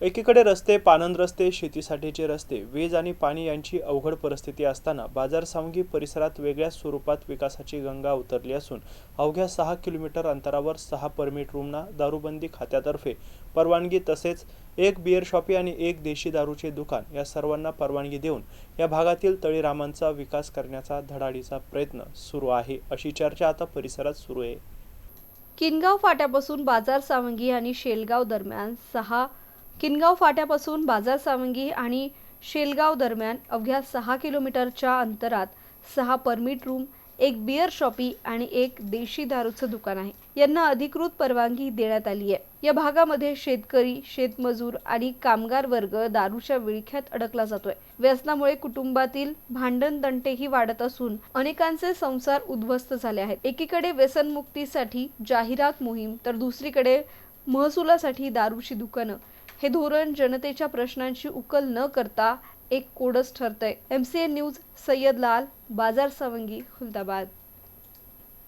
एकीकडे रस्ते पानंद रस्ते शेतीसाठीचे रस्ते वीज आणि पाणी यांची अवघड परिस्थिती असताना बाजार सावंगी परिसरात वेगळ्या स्वरूपात विकासाची गंगा उतरली असून अवघ्या सहा किलोमीटर अंतरावर सहा परमिट रूमना दारूबंदी खात्यातर्फे परवानगी तसेच एक बिअर शॉपी आणि एक देशी दारूचे दुकान या सर्वांना परवानगी देऊन या भागातील तळीरामांचा विकास करण्याचा धडाडीचा प्रयत्न सुरू आहे अशी चर्चा आता परिसरात सुरू आहे. किनगाव फाट्यापासून बाजार सावंगी आणि शेलगाव दरम्यान सहा किनगाव फाट्यापासून बाजार सावंगी आणि शेलगाव दरम्यान अवघ्या सहा किलोमीटरच्या अंतरात सहा परमिट रूम एक बिअर शॉपी आणि एक देशी दारूचं दुकान आहे. यांना अधिकृत परवानगी देण्यात आली आहे. या भागामध्ये शेतकरी शेतमजूर आणि कामगार वर्ग दारूच्या विळख्यात अडकला जातोय. व्यसनामुळे कुटुंबातील भांडण तंटेही वाढत असून अनेकांचे संसार उद्ध्वस्त झाले आहेत. एकीकडे व्यसनमुक्तीसाठी जाहिरात मोहीम तर दुसरीकडे महसुलासाठी दारूची दुकानं. हे धोरण जनतेच्या प्रश्नांची उकल न करता एक कोडच ठरतंय. M C N news Sayyad Lal Bazar Sawangi Khultabad